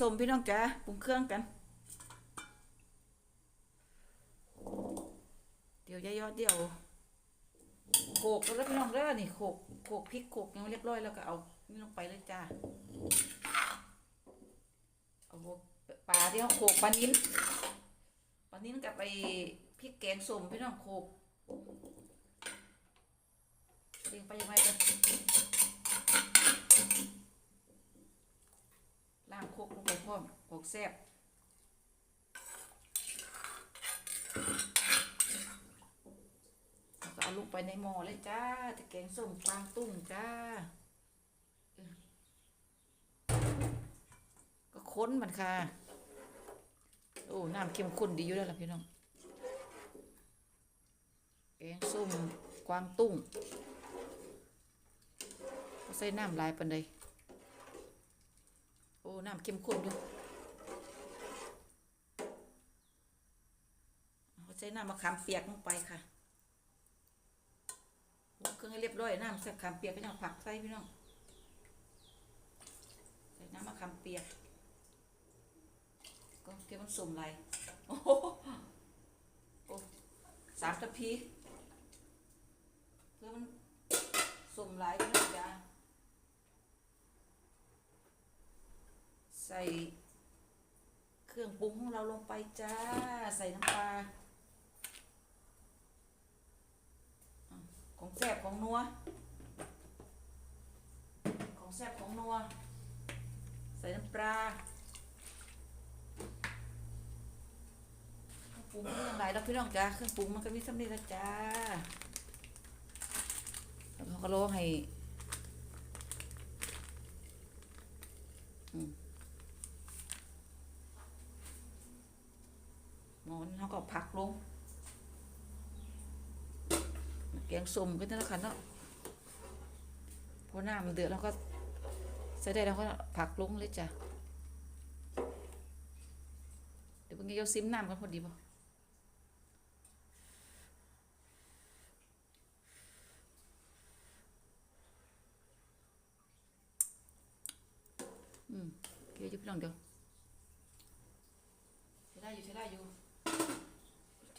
ส้มพี่น้องจ้าปรุงเครื่องกัน เดี๋ยวยายยอดเดี๋ยวโขกแล้วพี่น้องเด้อนี่โขกโขกพริกโขกยังเรียบร้อยแล้วก็เอานี่ลงไปเลยจ้าเอาปลาที่เขาโขกปลานิ้นปลานิ้นกับไปพริกแกงส้มพี่น้องโขกเรียงไปยังไงกันล่างโค กลงไปพร้อมโขกแซ่บแล้วก็เอาลูกไปในหม้อเลยจ้าจะแกงส้มกวางตุ้งจ้า ก็ค้นมันค่ะ โอ้ น้ำเข้มข้นดีอยู่แล้วล่ะพี่น้อง แกงส้มกวางตุ้งก็ใส่น้ำลายปันใดโอ้ น้ำเข้มข้นอยู่เอาใส่น้ำมะขามเปียกลงไปค่ะเครื่องให้เรียบร้อยน้ำใส่ขามเปียกก็ยังผักใส่พี่น้องใส่น้ำมะขามเปียกก็เกี่ยวมันสุ่มไรโอ้โหโอ้สามทัพพีเพื่อมันสุ่มไรพี่น้องจ้า ใส่เครื่องปรุงของเราลงไปจ้า ใส่น้ำปลาของแซ่บของนัว ของแซ่บของนัว ใส่น้ำปลาเครื่องปรุงมันยังไงแล้วพี่น้องจ้าเครื่องปรุงมันก็มีสำเร็จแล้วจ้าแล้วเขาก็รอให้อืมหมอนเขาก็ ผักลงแกงส้มก็นั่แหละค่ะเนาะพอน้ำมันเดือดแล้วก็ใส่ได้แล้วก็ผักลงเลยจ้ะเดี๋ยวพรุ่งนี้เราซิมน้ำกันพอดีป่ะอืมเกี่ยวอยุบลองเดียวใช้ได้อยู่ใช้ได้อยู่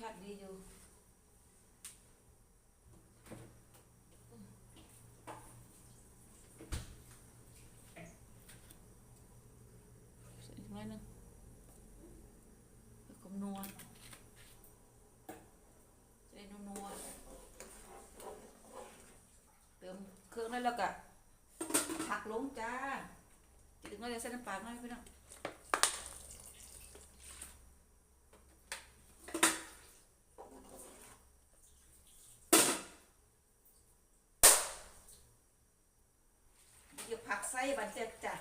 ชาติดีอยู่ใส่อีกหน่อยหนึงเพื่อความนัวจะได้นัวๆเติมเครื่องแล้วแล้วก็ผักลงจ้าถึงก็จะใส่น้ำปลาหน่อยพี่น้องเดี๋ยวผัก ใส่บันเจ็ดจ้ะ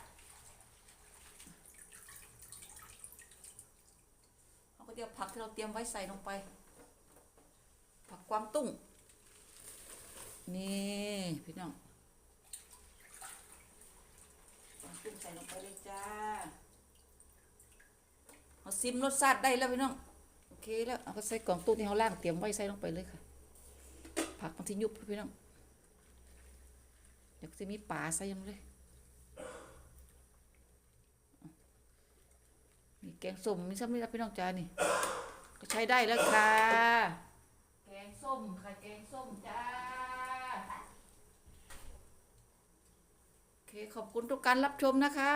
เราก็จะเอาผักที่เราเตรียมไว้ใส่ลงไป ผักกวางตุ้ง นี่พี่น้องกวางตุ้งใส่ลงไปเลยจ้าเอาซิมรสชาติได้แล้วพี่น้อง โอเคแล้วเอาก็ใส่กล่องตุ้งที่เราล่างเตรียมไว้ใส่ลงไปเลยค่ะ ผักบางทียุบพี่น้องเดี๋ยวจะมีปลาใส่ยังเลย แกงส้มมีซ้ำนี่ละพี่น้องจ้านี่ ก็ใช้ได้แล้วค่ะ แกงส้มค่ะแกงส้มจ้าโอเคขอบคุณทุกการรับชมนะคะ